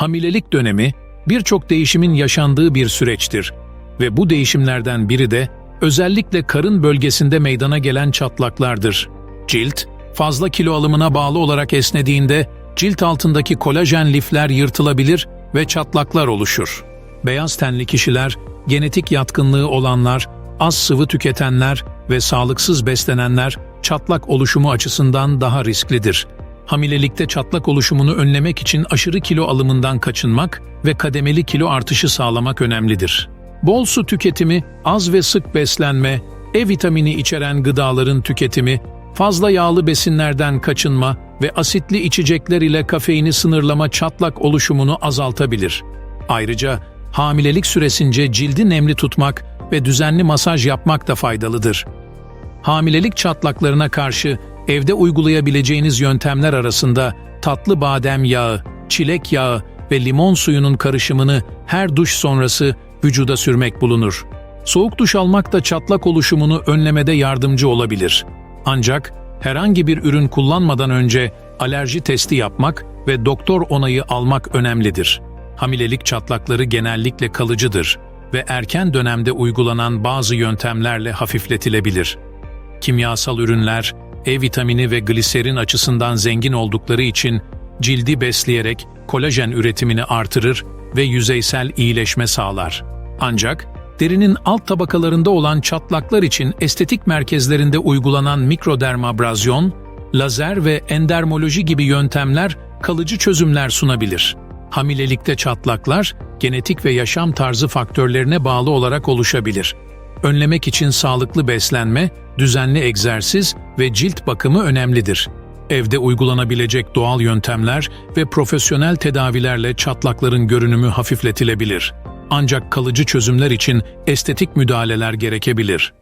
Hamilelik dönemi birçok değişimin yaşandığı bir süreçtir ve bu değişimlerden biri de özellikle karın bölgesinde meydana gelen çatlaklardır. Cilt, fazla kilo alımına bağlı olarak esnediğinde cilt altındaki kolajen lifler yırtılabilir ve çatlaklar oluşur. Beyaz tenli kişiler, genetik yatkınlığı olanlar, az sıvı tüketenler ve sağlıksız beslenenler çatlak oluşumu açısından daha risklidir. Hamilelikte çatlak oluşumunu önlemek için aşırı kilo alımından kaçınmak ve kademeli kilo artışı sağlamak önemlidir. Bol su tüketimi, az ve sık beslenme, E vitamini içeren gıdaların tüketimi, fazla yağlı besinlerden kaçınma ve asitli içecekler ile kafeini sınırlama çatlak oluşumunu azaltabilir. Ayrıca hamilelik süresince cildi nemli tutmak ve düzenli masaj yapmak da faydalıdır. Hamilelik çatlaklarına karşı evde uygulayabileceğiniz yöntemler arasında tatlı badem yağı, çilek yağı ve limon suyunun karışımını her duş sonrası vücuda sürmek bulunur. Soğuk duş almak da çatlak oluşumunu önlemede yardımcı olabilir. Ancak herhangi bir ürün kullanmadan önce alerji testi yapmak ve doktor onayı almak önemlidir. Hamilelik çatlakları genellikle kalıcıdır ve erken dönemde uygulanan bazı yöntemlerle hafifletilebilir. Kimyasal ürünler, E vitamini ve gliserin açısından zengin oldukları için cildi besleyerek kolajen üretimini artırır ve yüzeysel iyileşme sağlar. Ancak derinin alt tabakalarında olan çatlaklar için estetik merkezlerinde uygulanan mikrodermabrazyon, lazer ve endermoloji gibi yöntemler kalıcı çözümler sunabilir. Hamilelikte çatlaklar, genetik ve yaşam tarzı faktörlerine bağlı olarak oluşabilir. Önlemek için sağlıklı beslenme, düzenli egzersiz ve cilt bakımı önemlidir. Evde uygulanabilecek doğal yöntemler ve profesyonel tedavilerle çatlakların görünümü hafifletilebilir. Ancak kalıcı çözümler için estetik müdahaleler gerekebilir.